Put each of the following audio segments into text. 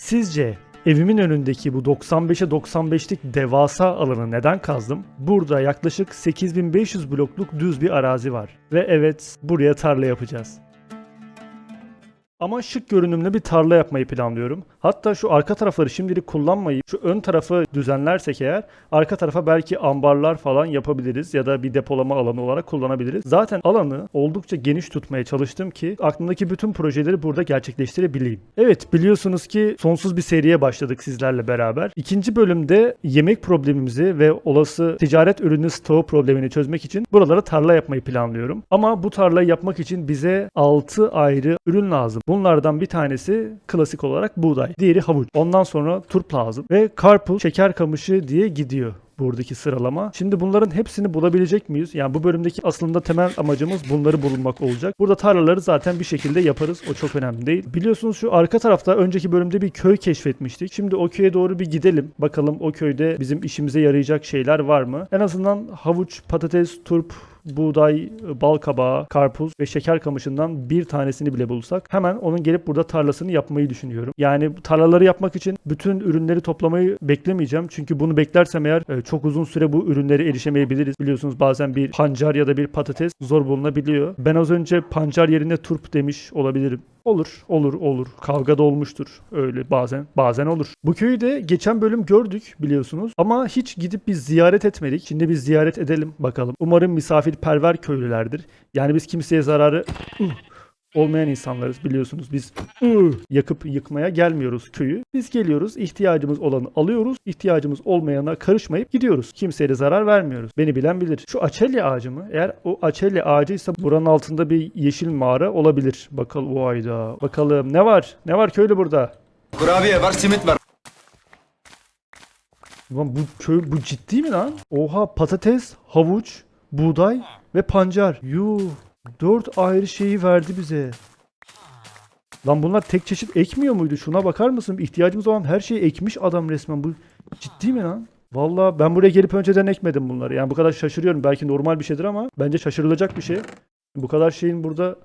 Sizce evimin önündeki bu 95'e 95'lik devasa alanı neden kazdım? Burada yaklaşık 8500 blokluk düz bir arazi var. Ve evet buraya tarla yapacağız. Ama şık görünümlü bir tarla yapmayı planlıyorum. Hatta şu arka tarafları şimdilik kullanmayıp şu ön tarafı düzenlersek eğer arka tarafa belki ambarlar falan yapabiliriz ya da bir depolama alanı olarak kullanabiliriz. Zaten alanı oldukça geniş tutmaya çalıştım ki aklımdaki bütün projeleri burada gerçekleştirebileyim. Evet biliyorsunuz ki sonsuz bir seriye başladık sizlerle beraber. İkinci bölümde yemek problemimizi ve olası ticaret ürünü stoğu problemini çözmek için buralara tarla yapmayı planlıyorum. Ama bu tarlayı yapmak için bize 6 ayrı ürün lazım. Bunlardan bir tanesi klasik olarak buğday. Diğeri havuç. Ondan sonra turp lazım. Ve karpuz, şeker kamışı diye gidiyor buradaki sıralama. Şimdi bunların hepsini bulabilecek miyiz? Yani bu bölümdeki aslında temel amacımız bunları bulmak olacak. Burada tarlaları zaten bir şekilde yaparız. O çok önemli değil. Biliyorsunuz şu arka tarafta önceki bölümde bir köy keşfetmiştik. Şimdi o köye doğru bir gidelim. Bakalım o köyde bizim işimize yarayacak şeyler var mı? En azından havuç, patates, turp, buğday, bal kabağı, karpuz ve şeker kamışından bir tanesini bile bulsak hemen onun gelip burada tarlasını yapmayı düşünüyorum. Yani tarlaları yapmak için bütün ürünleri toplamayı beklemeyeceğim. Çünkü bunu beklersem eğer e, çok uzun süre bu ürünlere erişemeyebiliriz. Biliyorsunuz bazen bir pancar ya da bir patates zor bulunabiliyor. Ben az önce pancar yerine turp demiş olabilirim. Olur, olur, olur. Kavga da olmuştur. Öyle bazen, bazen olur. Bu köyü de geçen bölüm gördük biliyorsunuz. Ama hiç gidip biz ziyaret etmedik. Şimdi biz ziyaret edelim bakalım. Umarım misafirperver köylülerdir. Yani biz kimseye zararı olmayan insanlarız biliyorsunuz. Biz uh, yakıp yıkmaya gelmiyoruz köyü. Biz geliyoruz, ihtiyacımız olanı alıyoruz. ihtiyacımız olmayana karışmayıp gidiyoruz. Kimseye de zarar vermiyoruz. Beni bilen bilir. Şu açelya ağacı mı? Eğer o açelya ağacıysa buranın altında bir yeşil mağara olabilir. Bakalım o ayda. Bakalım ne var? Ne var köylü burada? Kurabiye var, simit var. Ulan bu köy bu ciddi mi lan? Oha patates, havuç, buğday ve pancar. Yuh. Dört ayrı şeyi verdi bize. Lan bunlar tek çeşit ekmiyor muydu? Şuna bakar mısın? İhtiyacımız olan her şeyi ekmiş adam resmen. Bu ciddi mi lan? Vallahi ben buraya gelip önceden ekmedim bunları. Yani bu kadar şaşırıyorum. Belki normal bir şeydir ama bence şaşırılacak bir şey. Bu kadar şeyin burada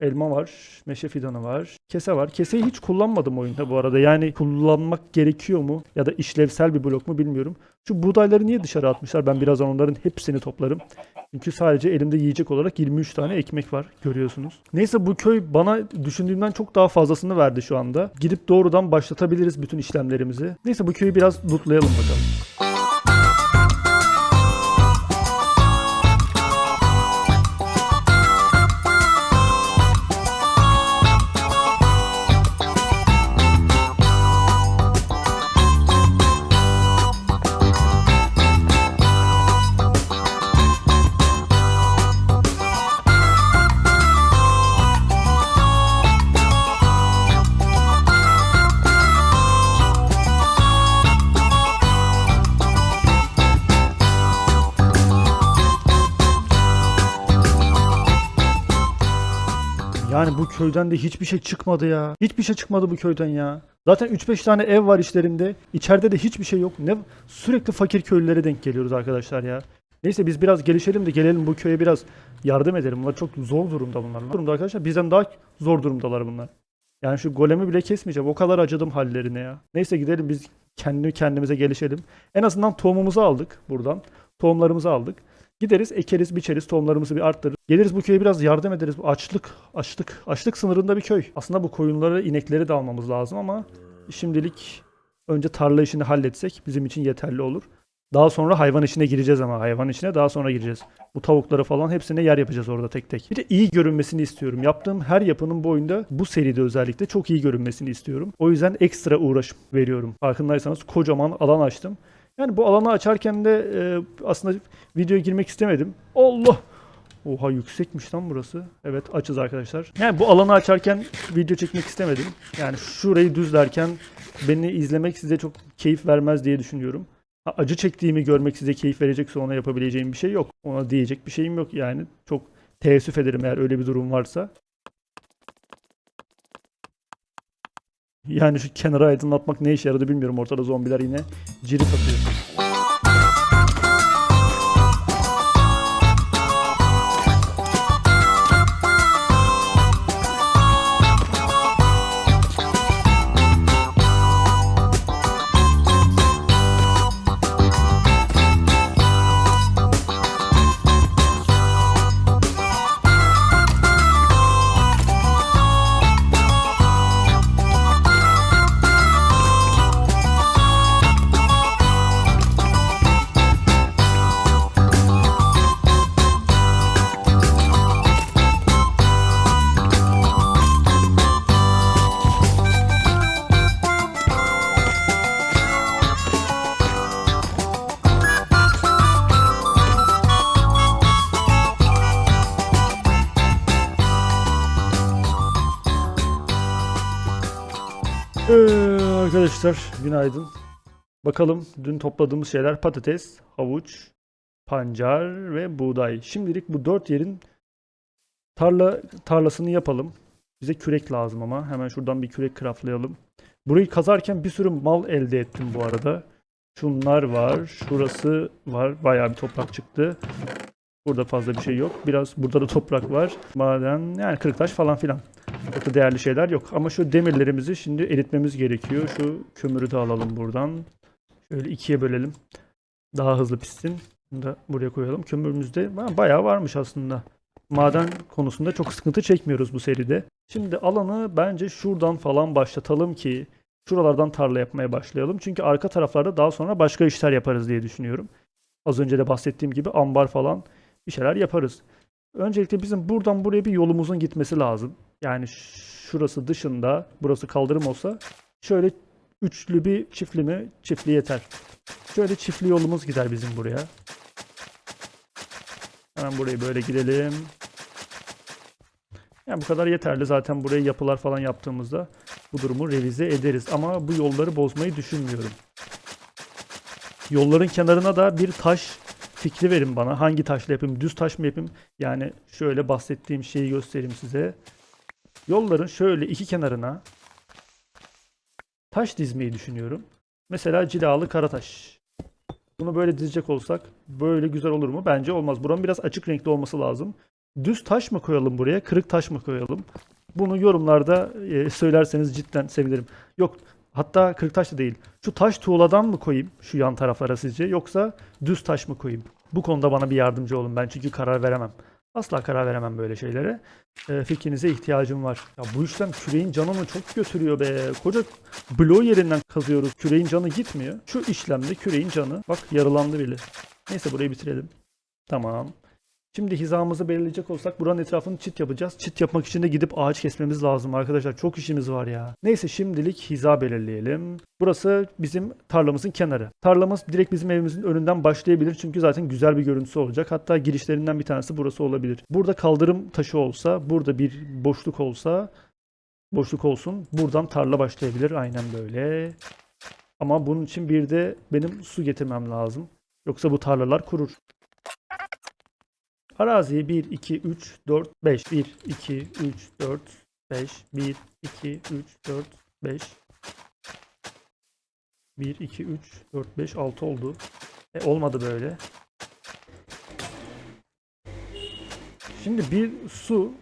elma var, meşe fidanı var, kese var. Keseyi hiç kullanmadım oyunda bu arada. Yani kullanmak gerekiyor mu ya da işlevsel bir blok mu bilmiyorum. Şu buğdayları niye dışarı atmışlar? Ben birazdan onların hepsini toplarım. Çünkü sadece elimde yiyecek olarak 23 tane ekmek var görüyorsunuz. Neyse bu köy bana düşündüğümden çok daha fazlasını verdi şu anda. Gidip doğrudan başlatabiliriz bütün işlemlerimizi. Neyse bu köyü biraz lootlayalım bakalım. Köyden de hiçbir şey çıkmadı ya. Hiçbir şey çıkmadı bu köyden ya. Zaten 3-5 tane ev var işlerinde. İçeride de hiçbir şey yok. Ne sürekli fakir köylülere denk geliyoruz arkadaşlar ya. Neyse biz biraz gelişelim de gelelim bu köye biraz yardım edelim. Bunlar çok zor durumda bunlar. Durumda arkadaşlar. Bizden daha zor durumdalar bunlar. Yani şu golemi bile kesmeyeceğim. O kadar acıdım hallerine ya. Neyse gidelim biz kendi kendimize gelişelim. En azından tohumumuzu aldık buradan. Tohumlarımızı aldık. Gideriz, ekeriz, biçeriz, tohumlarımızı bir arttırırız. Geliriz bu köye biraz yardım ederiz. Açlık, açlık, açlık sınırında bir köy. Aslında bu koyunları, inekleri de almamız lazım ama şimdilik önce tarla işini halletsek bizim için yeterli olur. Daha sonra hayvan işine gireceğiz ama hayvan işine daha sonra gireceğiz. Bu tavukları falan hepsine yer yapacağız orada tek tek. Bir de iyi görünmesini istiyorum. Yaptığım her yapının bu oyunda bu seride özellikle çok iyi görünmesini istiyorum. O yüzden ekstra uğraş veriyorum. Farkındaysanız kocaman alan açtım. Yani bu alanı açarken de e, aslında videoya girmek istemedim. Allah! Oha yüksekmiş lan burası. Evet açız arkadaşlar. Yani bu alanı açarken video çekmek istemedim. Yani şurayı düzlerken beni izlemek size çok keyif vermez diye düşünüyorum. Acı çektiğimi görmek size keyif verecekse ona yapabileceğim bir şey yok. Ona diyecek bir şeyim yok yani. Çok teessüf ederim eğer öyle bir durum varsa. Yani şu kenara aydınlatmak ne işe yaradı bilmiyorum. Ortada zombiler yine cirit atıyor. Arkadaşlar günaydın. Bakalım dün topladığımız şeyler patates, havuç, pancar ve buğday. Şimdilik bu dört yerin tarla tarlasını yapalım. Bize kürek lazım ama hemen şuradan bir kürek craftlayalım. Burayı kazarken bir sürü mal elde ettim bu arada. Şunlar var, şurası var. Bayağı bir toprak çıktı. Burada fazla bir şey yok. Biraz burada da toprak var. Maden yani kırık taş falan filan. Çok da değerli şeyler yok. Ama şu demirlerimizi şimdi eritmemiz gerekiyor. Şu kömürü de alalım buradan. Şöyle ikiye bölelim. Daha hızlı pişsin. Bunu da buraya koyalım. Kömürümüzde ha, bayağı varmış aslında. Maden konusunda çok sıkıntı çekmiyoruz bu seride. Şimdi alanı bence şuradan falan başlatalım ki şuralardan tarla yapmaya başlayalım. Çünkü arka taraflarda daha sonra başka işler yaparız diye düşünüyorum. Az önce de bahsettiğim gibi ambar falan bir şeyler yaparız. Öncelikle bizim buradan buraya bir yolumuzun gitmesi lazım. Yani şurası dışında, burası kaldırım olsa şöyle üçlü bir çiftli mi? Çiftli yeter. Şöyle çiftli yolumuz gider bizim buraya. Hemen burayı böyle gidelim. Yani bu kadar yeterli. Zaten buraya yapılar falan yaptığımızda bu durumu revize ederiz. Ama bu yolları bozmayı düşünmüyorum. Yolların kenarına da bir taş fikri verin bana. Hangi taşla yapayım? Düz taş mı yapayım? Yani şöyle bahsettiğim şeyi göstereyim size. Yolların şöyle iki kenarına taş dizmeyi düşünüyorum. Mesela cilalı karataş. Bunu böyle dizecek olsak böyle güzel olur mu? Bence olmaz. Buranın biraz açık renkli olması lazım. Düz taş mı koyalım buraya? Kırık taş mı koyalım? Bunu yorumlarda e, söylerseniz cidden sevinirim. Yok hatta kırık taş da değil. Şu taş tuğladan mı koyayım şu yan taraflara sizce? Yoksa düz taş mı koyayım? Bu konuda bana bir yardımcı olun. Ben çünkü karar veremem. Asla karar veremem böyle şeylere. E, fikrinize ihtiyacım var. Ya bu işlem küreğin canını çok götürüyor be. Koca bloğu yerinden kazıyoruz. Küreğin canı gitmiyor. Şu işlemde küreğin canı bak yarılandı bile. Neyse burayı bitirelim. Tamam. Şimdi hizamızı belirleyecek olsak buranın etrafını çit yapacağız. Çit yapmak için de gidip ağaç kesmemiz lazım arkadaşlar. Çok işimiz var ya. Neyse şimdilik hiza belirleyelim. Burası bizim tarlamızın kenarı. Tarlamız direkt bizim evimizin önünden başlayabilir. Çünkü zaten güzel bir görüntüsü olacak. Hatta girişlerinden bir tanesi burası olabilir. Burada kaldırım taşı olsa, burada bir boşluk olsa, boşluk olsun. Buradan tarla başlayabilir. Aynen böyle. Ama bunun için bir de benim su getirmem lazım. Yoksa bu tarlalar kurur. Araziye 1, 2, 3, 4, 5. 1, 2, 3, 4, 5. 1, 2, 3, 4, 5. 1, 2, 3, 4, 5, 6 oldu. E, olmadı böyle. Şimdi bir su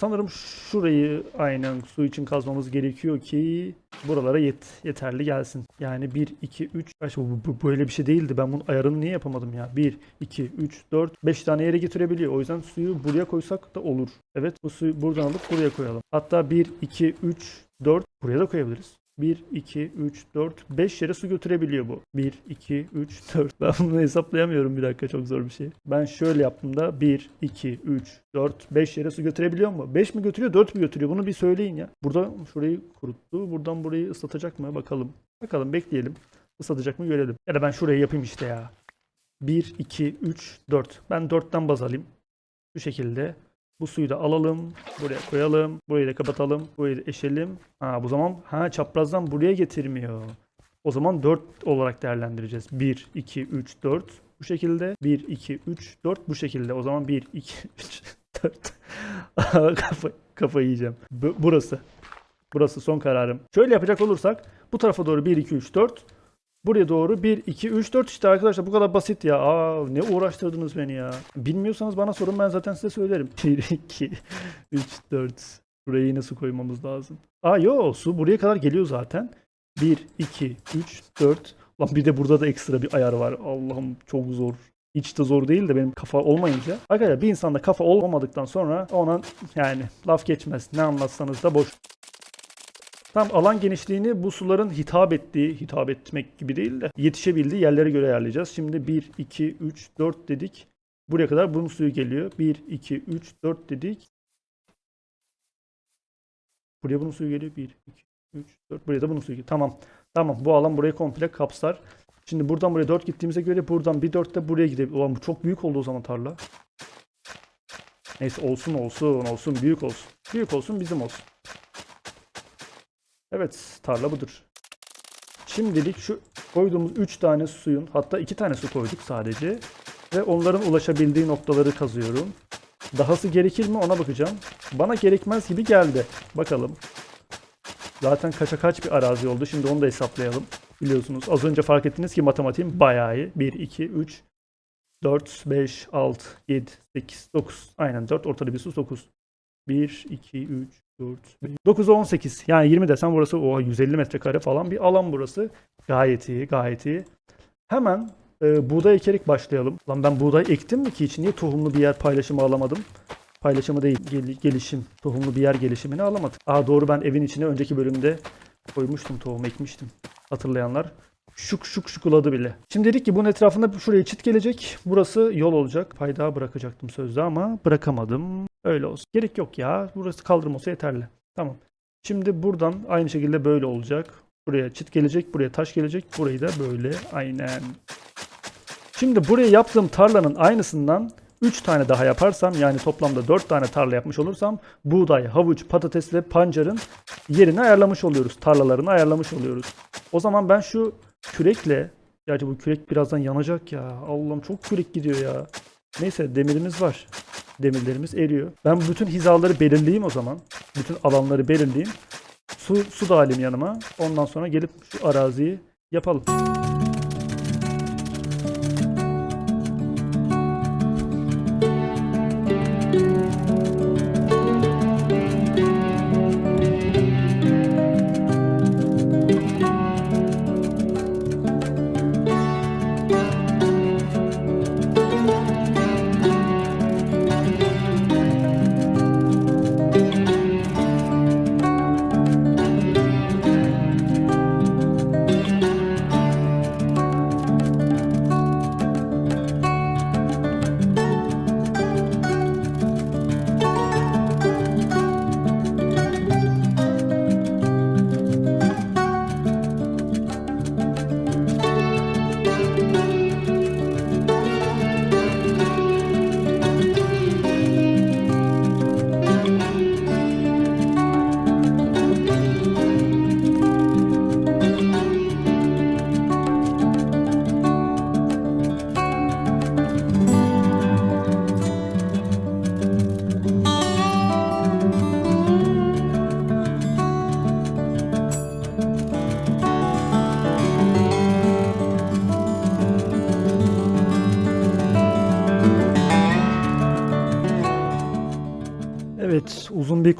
sanırım şurayı aynen su için kazmamız gerekiyor ki buralara yet, yeterli gelsin. Yani 1, 2, 3, kaç bu, bu böyle bir şey değildi. Ben bunun ayarını niye yapamadım ya? 1, 2, 3, 4, 5 tane yere getirebiliyor. O yüzden suyu buraya koysak da olur. Evet bu suyu buradan alıp buraya koyalım. Hatta 1, 2, 3, 4 buraya da koyabiliriz. 1, 2, 3, 4, 5 yere su götürebiliyor bu. 1, 2, 3, 4. Ben bunu hesaplayamıyorum bir dakika çok zor bir şey. Ben şöyle yaptığımda 1, 2, 3, 4, 5 yere su götürebiliyor mu? 5 mi götürüyor 4 mü götürüyor? Bunu bir söyleyin ya. Burada şurayı kuruttu. Buradan burayı ıslatacak mı? Bakalım. Bakalım bekleyelim. Islatacak mı görelim. Ya da ben şurayı yapayım işte ya. 1, 2, 3, 4. Ben 4'ten baz alayım. Bu şekilde. Bu suyu da alalım. Buraya koyalım. Burayı da kapatalım. Burayı da eşelim. Ha bu zaman ha çaprazdan buraya getirmiyor. O zaman 4 olarak değerlendireceğiz. 1, 2, 3, 4 bu şekilde. 1, 2, 3, 4 bu şekilde. O zaman 1, 2, 3, 4. Kafa, kafayı yiyeceğim. Bu- burası. Burası son kararım. Şöyle yapacak olursak bu tarafa doğru 1, 2, 3, 4. Buraya doğru 1, 2, 3, 4 işte arkadaşlar bu kadar basit ya. Aa ne uğraştırdınız beni ya. Bilmiyorsanız bana sorun ben zaten size söylerim. 1, 2, 3, 4. Burayı nasıl koymamız lazım? Aa yo su buraya kadar geliyor zaten. 1, 2, 3, 4. Lan bir de burada da ekstra bir ayar var. Allah'ım çok zor. Hiç de zor değil de benim kafa olmayınca. Arkadaşlar bir insanda kafa olmadıktan sonra ona yani laf geçmez. Ne anlatsanız da boş. Tam alan genişliğini bu suların hitap ettiği, hitap etmek gibi değil de yetişebildiği yerlere göre ayarlayacağız. Şimdi 1, 2, 3, 4 dedik. Buraya kadar bunun suyu geliyor. 1, 2, 3, 4 dedik. Buraya bunun suyu geliyor. 1, 2, 3, 4. Buraya da bunun suyu geliyor. Tamam. Tamam. Bu alan burayı komple kapsar. Şimdi buradan buraya 4 gittiğimize göre buradan bir 4 de buraya gidebilir. Ulan bu çok büyük oldu o zaman tarla. Neyse olsun olsun olsun büyük olsun. Büyük olsun bizim olsun. Evet tarla budur. Şimdilik şu koyduğumuz 3 tane suyun hatta 2 tane su koyduk sadece. Ve onların ulaşabildiği noktaları kazıyorum. Dahası gerekir mi ona bakacağım. Bana gerekmez gibi geldi. Bakalım. Zaten kaça kaç bir arazi oldu. Şimdi onu da hesaplayalım. Biliyorsunuz az önce fark ettiniz ki matematiğim bayağı iyi. 1, 2, 3, 4, 5, 6, 7, 8, 9. Aynen 4 ortada bir sus 9. 1, 2, 3, 4, 5. 9, 18. Yani 20 desem burası o 150 metrekare falan bir alan burası. Gayet iyi, gayet iyi. Hemen e, buğday ekerek başlayalım. Lan ben buğday ektim mi ki hiç? Niye tohumlu bir yer paylaşımı alamadım? Paylaşımı değil, gel- gelişim. Tohumlu bir yer gelişimini alamadık. Aa doğru ben evin içine önceki bölümde koymuştum tohum ekmiştim. Hatırlayanlar şuk şuk şukuladı bile. Şimdi dedik ki bunun etrafında şuraya çit gelecek. Burası yol olacak. Paydağı bırakacaktım sözde ama bırakamadım. Öyle olsun. Gerek yok ya. Burası kaldırım yeterli. Tamam. Şimdi buradan aynı şekilde böyle olacak. Buraya çit gelecek, buraya taş gelecek. Burayı da böyle aynen. Şimdi buraya yaptığım tarlanın aynısından 3 tane daha yaparsam yani toplamda 4 tane tarla yapmış olursam buğday, havuç, patates ve pancarın yerini ayarlamış oluyoruz. Tarlalarını ayarlamış oluyoruz. O zaman ben şu kürekle gerçi bu kürek birazdan yanacak ya. Allah'ım çok kürek gidiyor ya. Neyse demirimiz var. Demirlerimiz eriyor. Ben bütün hizaları belirleyeyim o zaman. Bütün alanları belirleyeyim. Su, su da alayım yanıma. Ondan sonra gelip şu araziyi yapalım.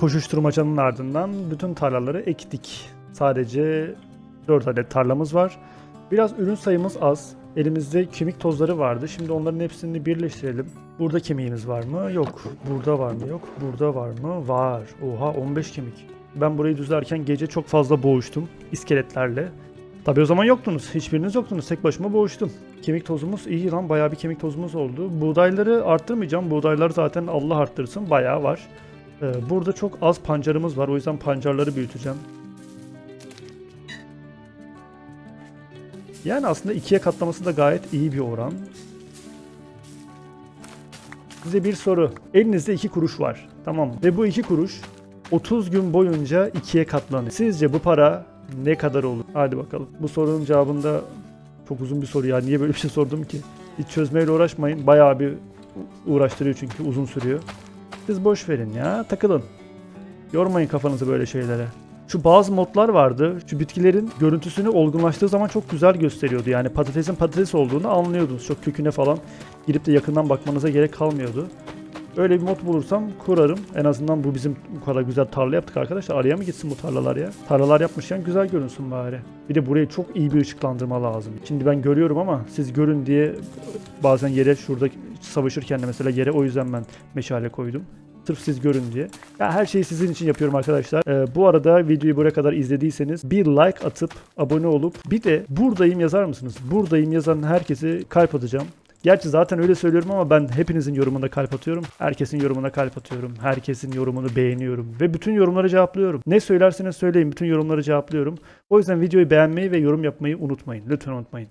Koşuşturmacanın ardından bütün tarlaları ektik. Sadece 4 adet tarlamız var. Biraz ürün sayımız az. Elimizde kemik tozları vardı. Şimdi onların hepsini birleştirelim. Burada kemiğimiz var mı? Yok. Burada var mı? Yok. Burada var mı? Var. Oha 15 kemik. Ben burayı düzlerken gece çok fazla boğuştum iskeletlerle. Tabii o zaman yoktunuz. Hiçbiriniz yoktunuz. Tek başıma boğuştum. Kemik tozumuz iyi lan. Bayağı bir kemik tozumuz oldu. Buğdayları arttırmayacağım. Buğdaylar zaten Allah arttırsın. Bayağı var. Ee, Burada çok az pancarımız var. O yüzden pancarları büyüteceğim. Yani aslında ikiye katlaması da gayet iyi bir oran. Size bir soru. Elinizde iki kuruş var. Tamam? Ve bu iki kuruş 30 gün boyunca ikiye katlanıyor. Sizce bu para ne kadar olur? Hadi bakalım. Bu sorunun cevabında çok uzun bir soru ya. Niye böyle bir şey sordum ki? Hiç çözmeyle uğraşmayın. Bayağı bir uğraştırıyor çünkü uzun sürüyor. Siz boş verin ya. Takılın. Yormayın kafanızı böyle şeylere. Şu bazı modlar vardı. Şu bitkilerin görüntüsünü olgunlaştığı zaman çok güzel gösteriyordu. Yani patatesin patates olduğunu anlıyordunuz. Çok köküne falan girip de yakından bakmanıza gerek kalmıyordu. Öyle bir mod bulursam kurarım. En azından bu bizim bu kadar güzel tarla yaptık arkadaşlar. Araya mı gitsin bu tarlalar ya? Tarlalar yapmışken güzel görünsün bari. Bir de buraya çok iyi bir ışıklandırma lazım. Şimdi ben görüyorum ama siz görün diye bazen yere şurada savaşırken de mesela yere o yüzden ben meşale koydum. Sırf siz görün diye. Ya her şeyi sizin için yapıyorum arkadaşlar. Ee, bu arada videoyu buraya kadar izlediyseniz bir like atıp abone olup bir de buradayım yazar mısınız? Buradayım yazan herkese kalp atacağım. Gerçi zaten öyle söylüyorum ama ben hepinizin yorumuna kalp atıyorum. Herkesin yorumuna kalp atıyorum. Herkesin yorumunu beğeniyorum. Ve bütün yorumları cevaplıyorum. Ne söylerseniz söyleyin bütün yorumları cevaplıyorum. O yüzden videoyu beğenmeyi ve yorum yapmayı unutmayın. Lütfen unutmayın.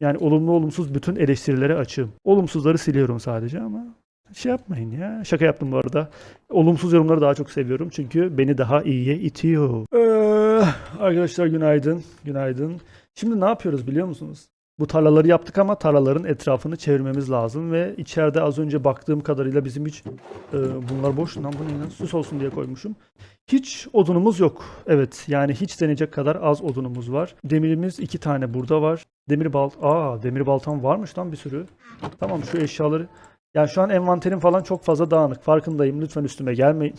Yani olumlu olumsuz bütün eleştirilere açığım. Olumsuzları siliyorum sadece ama Şey yapmayın ya. Şaka yaptım bu arada. Olumsuz yorumları daha çok seviyorum. Çünkü beni daha iyiye itiyor. Ee, arkadaşlar günaydın. Günaydın. Şimdi ne yapıyoruz biliyor musunuz? Bu tarlaları yaptık ama tarlaların etrafını çevirmemiz lazım ve içeride az önce baktığım kadarıyla bizim hiç e, bunlar boş lan bu ne lan? süs olsun diye koymuşum. Hiç odunumuz yok. Evet yani hiç denecek kadar az odunumuz var. Demirimiz iki tane burada var. Demir balt Aa demir baltam varmış lan bir sürü. Tamam şu eşyaları yani şu an envanterim falan çok fazla dağınık. Farkındayım. Lütfen üstüme gelmeyin.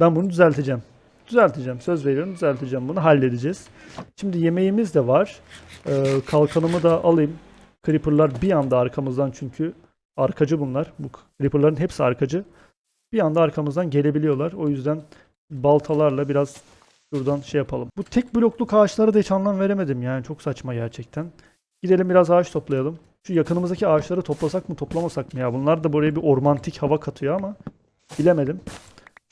Ben bunu düzelteceğim. Düzelteceğim. Söz veriyorum düzelteceğim bunu. Halledeceğiz. Şimdi yemeğimiz de var. Ee, kalkanımı da alayım. Creeper'lar bir anda arkamızdan çünkü arkacı bunlar. Bu Creeper'ların hepsi arkacı. Bir anda arkamızdan gelebiliyorlar. O yüzden baltalarla biraz şuradan şey yapalım. Bu tek blokluk ağaçlara da hiç anlam veremedim yani. Çok saçma gerçekten. Gidelim biraz ağaç toplayalım. Şu yakınımızdaki ağaçları toplasak mı toplamasak mı ya? Bunlar da buraya bir ormantik hava katıyor ama bilemedim.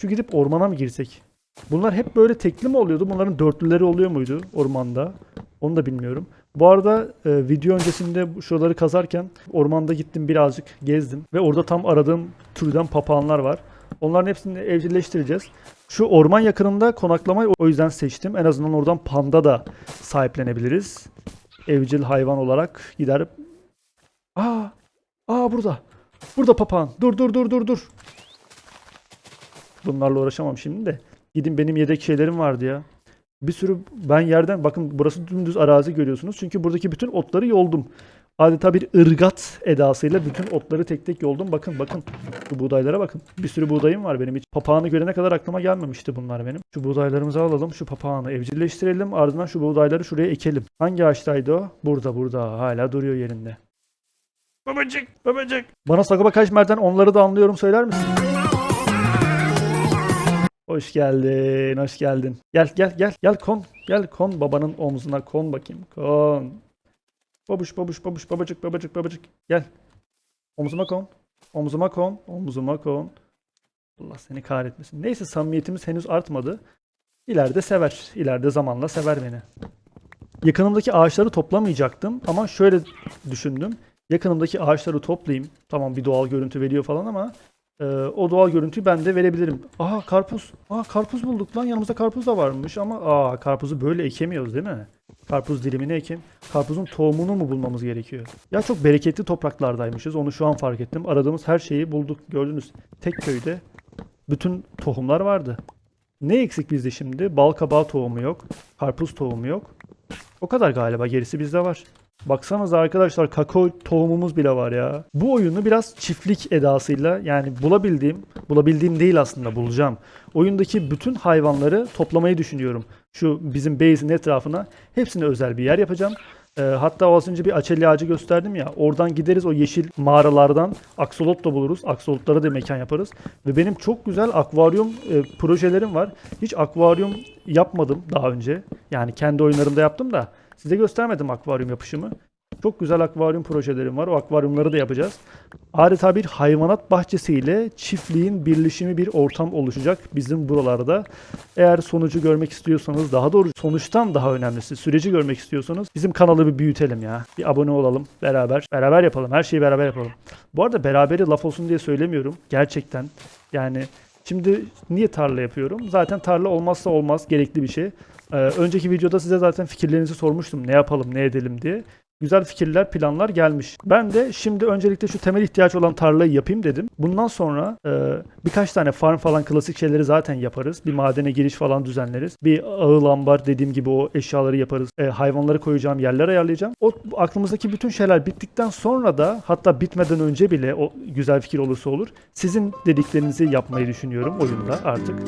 Şu gidip ormana mı girsek? Bunlar hep böyle tekli mi oluyordu? Bunların dörtlüleri oluyor muydu ormanda? Onu da bilmiyorum. Bu arada e, video öncesinde şuraları kazarken ormanda gittim birazcık gezdim ve orada tam aradığım türden papağanlar var. Onların hepsini evcilleştireceğiz. Şu orman yakınında konaklamayı o yüzden seçtim. En azından oradan panda da sahiplenebiliriz. Evcil hayvan olarak gider. Aa! Aa burada. Burada papağan. Dur dur dur dur dur. Bunlarla uğraşamam şimdi de. Gidin benim yedek şeylerim vardı ya. Bir sürü ben yerden bakın burası dümdüz arazi görüyorsunuz. Çünkü buradaki bütün otları yoldum. Adeta bir ırgat edasıyla bütün otları tek tek yoldum. Bakın bakın şu buğdaylara bakın. Bir sürü buğdayım var benim. Hiç papağanı görene kadar aklıma gelmemişti bunlar benim. Şu buğdaylarımızı alalım. Şu papağanı evcilleştirelim. Ardından şu buğdayları şuraya ekelim. Hangi ağaçtaydı o? Burada burada. Hala duruyor yerinde. Babacık babacık. Bana Sagopa Kajmer'den onları da anlıyorum söyler misin? Hoş geldin, hoş geldin. Gel gel gel gel kon. Gel kon babanın omzuna kon bakayım. Kon. Babuş babuş babuş babacık babacık babacık. Gel. Omzuma kon. Omzuma kon. Omzuma kon. Allah seni kahretmesin. Neyse samimiyetimiz henüz artmadı. İleride sever. İleride zamanla sever beni. Yakınımdaki ağaçları toplamayacaktım ama şöyle düşündüm. Yakınımdaki ağaçları toplayayım. Tamam bir doğal görüntü veriyor falan ama ee, o doğal görüntüyü ben de verebilirim. Aa karpuz. Aa karpuz bulduk lan. Yanımızda karpuz da varmış ama aa karpuzu böyle ekemiyoruz değil mi? Karpuz dilimini ekim. Karpuzun tohumunu mu bulmamız gerekiyor? Ya çok bereketli topraklardaymışız. Onu şu an fark ettim. Aradığımız her şeyi bulduk. Gördünüz. Tek köyde bütün tohumlar vardı. Ne eksik bizde şimdi? Bal kabağı tohumu yok. Karpuz tohumu yok. O kadar galiba. Gerisi bizde var. Baksanıza arkadaşlar kakao tohumumuz bile var ya. Bu oyunu biraz çiftlik edasıyla yani bulabildiğim, bulabildiğim değil aslında bulacağım. Oyundaki bütün hayvanları toplamayı düşünüyorum. Şu bizim base'in etrafına hepsine özel bir yer yapacağım. Ee, hatta az önce bir açelya ağacı gösterdim ya. Oradan gideriz o yeşil mağaralardan aksolot da buluruz. Aksolotlara da mekan yaparız. Ve benim çok güzel akvaryum e, projelerim var. Hiç akvaryum yapmadım daha önce. Yani kendi oyunlarımda yaptım da size göstermedim akvaryum yapışımı. Çok güzel akvaryum projelerim var. O akvaryumları da yapacağız. Adeta bir hayvanat bahçesiyle çiftliğin birleşimi bir ortam oluşacak bizim buralarda. Eğer sonucu görmek istiyorsanız daha doğru sonuçtan daha önemlisi süreci görmek istiyorsanız bizim kanalı bir büyütelim ya. Bir abone olalım beraber. Beraber yapalım. Her şeyi beraber yapalım. Bu arada beraberi laf olsun diye söylemiyorum. Gerçekten yani Şimdi niye tarla yapıyorum? Zaten tarla olmazsa olmaz gerekli bir şey. Ee, önceki videoda size zaten fikirlerinizi sormuştum. Ne yapalım, ne edelim diye. Güzel fikirler, planlar gelmiş. Ben de şimdi öncelikle şu temel ihtiyaç olan tarlayı yapayım dedim. Bundan sonra e, birkaç tane farm falan klasik şeyleri zaten yaparız. Bir madene giriş falan düzenleriz. Bir ağıl ambar dediğim gibi o eşyaları yaparız. E, hayvanları koyacağım yerler ayarlayacağım. O aklımızdaki bütün şeyler bittikten sonra da hatta bitmeden önce bile o güzel fikir olursa olur. Sizin dediklerinizi yapmayı düşünüyorum oyunda artık.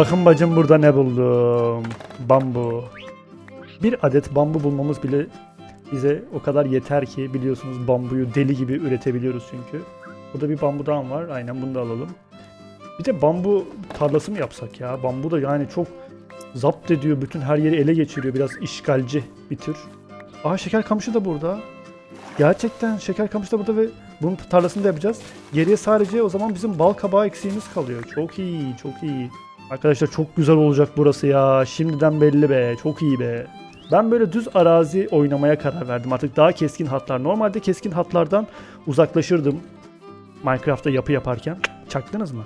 Bakın bacım burada ne buldum. Bambu. Bir adet bambu bulmamız bile bize o kadar yeter ki biliyorsunuz bambuyu deli gibi üretebiliyoruz çünkü. Burada bir bambu dağım var. Aynen bunu da alalım. Bir de bambu tarlası mı yapsak ya? Bambu da yani çok zapt ediyor. Bütün her yeri ele geçiriyor. Biraz işgalci bir tür. Aa şeker kamışı da burada. Gerçekten şeker kamışı da burada ve bunun tarlasını da yapacağız. Geriye sadece o zaman bizim bal kabağı eksiğimiz kalıyor. Çok iyi, çok iyi. Arkadaşlar çok güzel olacak burası ya. Şimdiden belli be. Çok iyi be. Ben böyle düz arazi oynamaya karar verdim. Artık daha keskin hatlar. Normalde keskin hatlardan uzaklaşırdım. Minecraft'ta yapı yaparken. Çaktınız mı?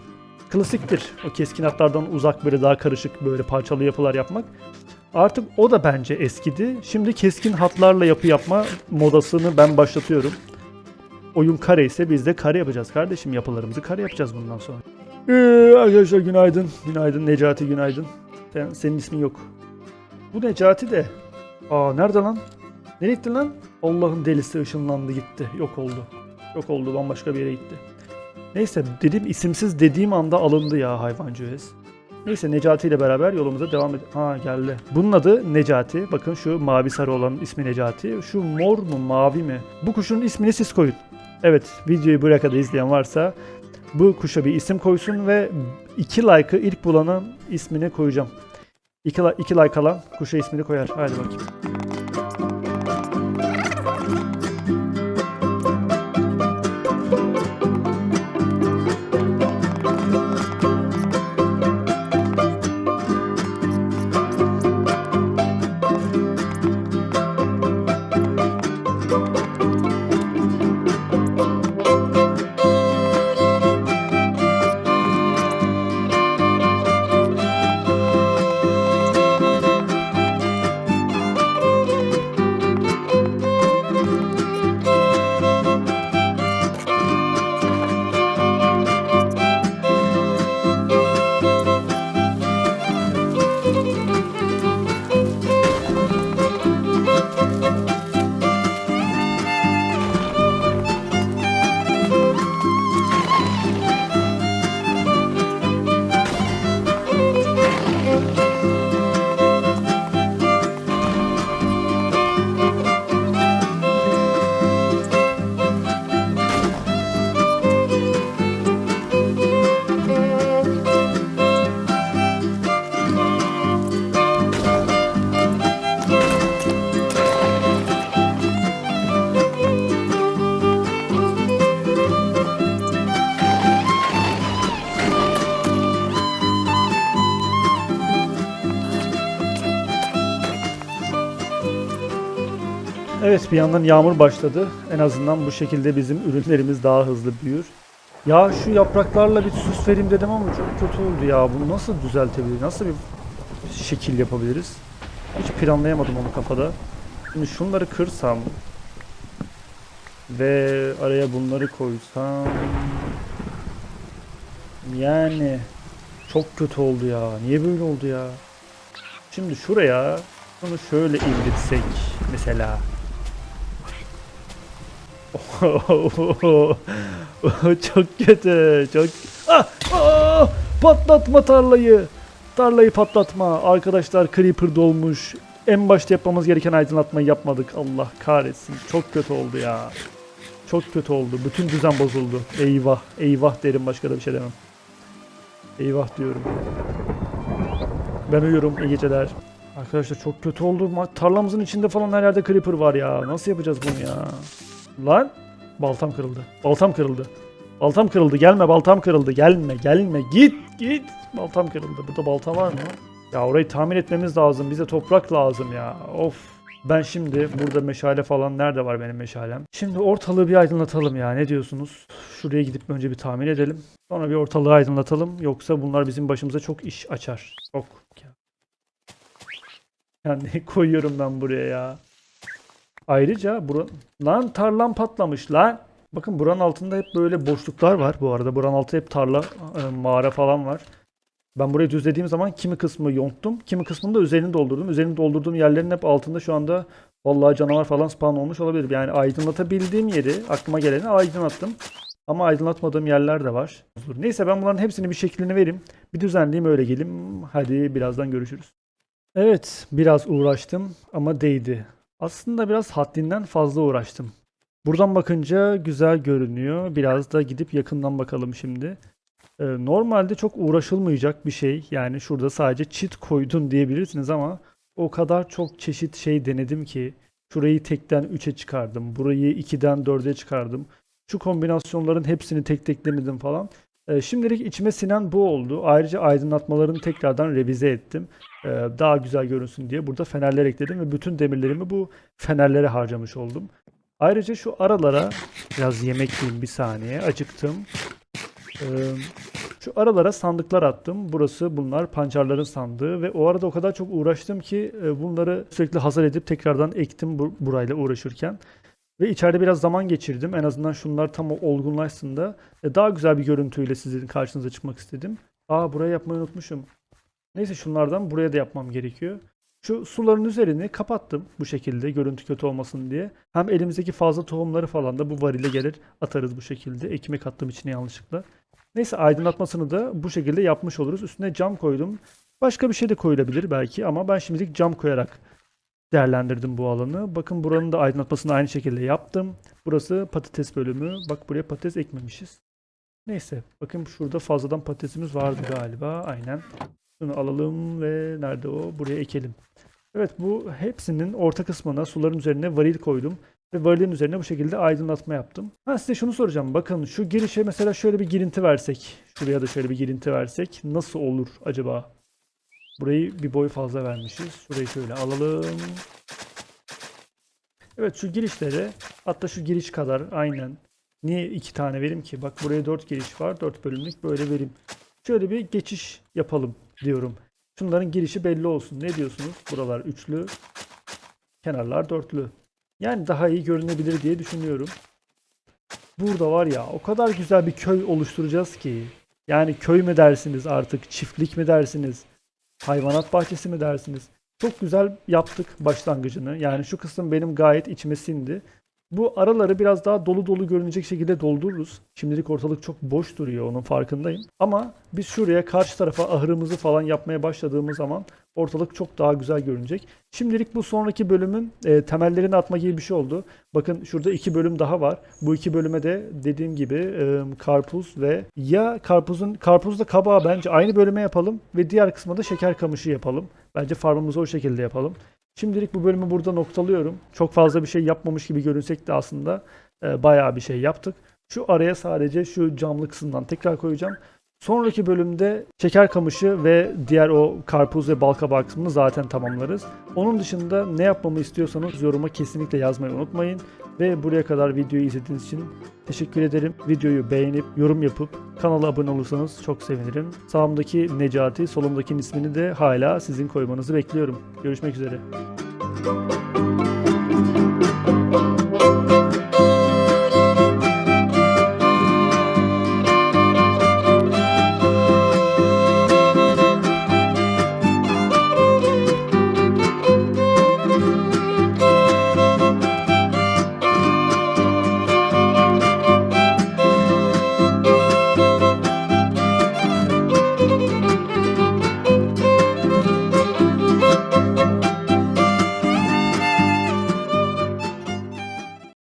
Klasiktir. O keskin hatlardan uzak böyle daha karışık böyle parçalı yapılar yapmak. Artık o da bence eskidi. Şimdi keskin hatlarla yapı yapma modasını ben başlatıyorum. Oyun kare ise biz de kare yapacağız kardeşim. Yapılarımızı kare yapacağız bundan sonra. Ee, arkadaşlar günaydın. Günaydın Necati günaydın. Sen, senin ismin yok. Bu Necati de. Aa nerede lan? Nereye gitti lan? Allah'ın delisi ışınlandı gitti. Yok oldu. Yok oldu bambaşka bir yere gitti. Neyse dedim isimsiz dediğim anda alındı ya hayvancı üyesi. Neyse Necati ile beraber yolumuza devam edelim. Ha geldi. Bunun adı Necati. Bakın şu mavi sarı olan ismi Necati. Şu mor mu mavi mi? Bu kuşun ismini siz koyun. Evet videoyu buraya kadar izleyen varsa bu kuşa bir isim koysun ve iki like'ı ilk bulanın ismini koyacağım. İki, li- iki like alan kuşa ismini koyar. Hadi bakayım. Bir yandan yağmur başladı. En azından bu şekilde bizim ürünlerimiz daha hızlı büyür. Ya şu yapraklarla bir süs vereyim dedim ama çok kötü oldu ya. Bunu nasıl düzeltebiliriz? Nasıl bir şekil yapabiliriz? Hiç planlayamadım onu kafada. Şimdi şunları kırsam ve araya bunları koysam yani çok kötü oldu ya. Niye böyle oldu ya? Şimdi şuraya bunu şöyle indirtsek mesela. çok kötü. Çok ah, patlatma tarlayı. Tarlayı patlatma. Arkadaşlar creeper dolmuş. En başta yapmamız gereken aydınlatmayı yapmadık. Allah kahretsin. Çok kötü oldu ya. Çok kötü oldu. Bütün düzen bozuldu. Eyvah. Eyvah derim başka da bir şey demem. Eyvah diyorum. Ben uyuyorum. İyi geceler. Arkadaşlar çok kötü oldu. Tarlamızın içinde falan her yerde creeper var ya. Nasıl yapacağız bunu ya? Lan baltam kırıldı. Baltam kırıldı. Baltam kırıldı. Gelme baltam kırıldı. Gelme gelme. Git git. Baltam kırıldı. Burada balta var mı? Ya orayı tamir etmemiz lazım. Bize toprak lazım ya. Of. Ben şimdi burada meşale falan nerede var benim meşalem? Şimdi ortalığı bir aydınlatalım ya. Ne diyorsunuz? Şuraya gidip önce bir tamir edelim. Sonra bir ortalığı aydınlatalım. Yoksa bunlar bizim başımıza çok iş açar. Çok. Yani koyuyorum ben buraya ya. Ayrıca bura... lan tarlam patlamış lan. Bakın buranın altında hep böyle boşluklar var bu arada. Buranın altı hep tarla, e, mağara falan var. Ben burayı düzlediğim zaman kimi kısmı yonttum, kimi kısmını da üzerini doldurdum. Üzerini doldurduğum yerlerin hep altında şu anda vallahi canavar falan spawn olmuş olabilir. Yani aydınlatabildiğim yeri, aklıma geleni aydınlattım. Ama aydınlatmadığım yerler de var. Neyse ben bunların hepsini bir şeklini vereyim. Bir düzenleyeyim öyle gelim. Hadi birazdan görüşürüz. Evet biraz uğraştım ama değdi. Aslında biraz haddinden fazla uğraştım. Buradan bakınca güzel görünüyor. Biraz da gidip yakından bakalım şimdi. Ee, normalde çok uğraşılmayacak bir şey. Yani şurada sadece çit koydun diyebilirsiniz ama o kadar çok çeşit şey denedim ki şurayı tekten 3'e çıkardım. Burayı 2'den 4'e çıkardım. Şu kombinasyonların hepsini tek tek denedim falan. Ee, şimdilik içime sinen bu oldu. Ayrıca aydınlatmalarını tekrardan revize ettim. Ee, daha güzel görünsün diye burada fenerler ekledim ve bütün demirlerimi bu fenerlere harcamış oldum. Ayrıca şu aralara biraz yemek yiyeyim bir saniye. Acıktım. Ee, şu aralara sandıklar attım. Burası bunlar pancarların sandığı ve o arada o kadar çok uğraştım ki e, bunları sürekli hazır edip tekrardan ektim bu, burayla uğraşırken. Ve içeride biraz zaman geçirdim. En azından şunlar tam olgunlaşsın da e, daha güzel bir görüntüyle sizin karşınıza çıkmak istedim. Aa burayı yapmayı unutmuşum. Neyse şunlardan buraya da yapmam gerekiyor. Şu suların üzerini kapattım bu şekilde görüntü kötü olmasın diye. Hem elimizdeki fazla tohumları falan da bu varile gelir atarız bu şekilde. Ekmek attım içine yanlışlıkla. Neyse aydınlatmasını da bu şekilde yapmış oluruz. Üstüne cam koydum. Başka bir şey de koyulabilir belki ama ben şimdilik cam koyarak değerlendirdim bu alanı. Bakın buranın da aydınlatmasını aynı şekilde yaptım. Burası patates bölümü. Bak buraya patates ekmemişiz. Neyse bakın şurada fazladan patatesimiz vardı galiba. Aynen. Şunu alalım ve nerede o? Buraya ekelim. Evet bu hepsinin orta kısmına suların üzerine varil koydum. Ve varilin üzerine bu şekilde aydınlatma yaptım. Ha size şunu soracağım. Bakın şu girişe mesela şöyle bir girinti versek. Şuraya da şöyle bir girinti versek. Nasıl olur acaba? Burayı bir boy fazla vermişiz. Şurayı şöyle alalım. Evet şu girişlere hatta şu giriş kadar aynen. Niye iki tane verim ki? Bak buraya dört giriş var. Dört bölümlük böyle verim. Şöyle bir geçiş yapalım diyorum. Şunların girişi belli olsun. Ne diyorsunuz? Buralar üçlü. Kenarlar dörtlü. Yani daha iyi görünebilir diye düşünüyorum. Burada var ya o kadar güzel bir köy oluşturacağız ki. Yani köy mü dersiniz artık, çiftlik mi dersiniz, hayvanat bahçesi mi dersiniz? Çok güzel yaptık başlangıcını. Yani şu kısım benim gayet içime sindi. Bu araları biraz daha dolu dolu görünecek şekilde doldururuz. Şimdilik ortalık çok boş duruyor onun farkındayım. Ama biz şuraya karşı tarafa ahırımızı falan yapmaya başladığımız zaman ortalık çok daha güzel görünecek. Şimdilik bu sonraki bölümün e, temellerini atma gibi bir şey oldu. Bakın şurada iki bölüm daha var. Bu iki bölüme de dediğim gibi e, karpuz ve ya karpuzun karpuzla kabağı bence aynı bölüme yapalım ve diğer kısma da şeker kamışı yapalım. Bence farmımızı o şekilde yapalım. Şimdilik bu bölümü burada noktalıyorum. Çok fazla bir şey yapmamış gibi görünsek de aslında e, bayağı bir şey yaptık. Şu araya sadece şu camlı kısımdan tekrar koyacağım. Sonraki bölümde şeker kamışı ve diğer o karpuz ve balkabağı kısmını zaten tamamlarız. Onun dışında ne yapmamı istiyorsanız yoruma kesinlikle yazmayı unutmayın. Ve buraya kadar videoyu izlediğiniz için teşekkür ederim. Videoyu beğenip yorum yapıp kanala abone olursanız çok sevinirim. Sağımdaki Necati, solumdaki ismini de hala sizin koymanızı bekliyorum. Görüşmek üzere.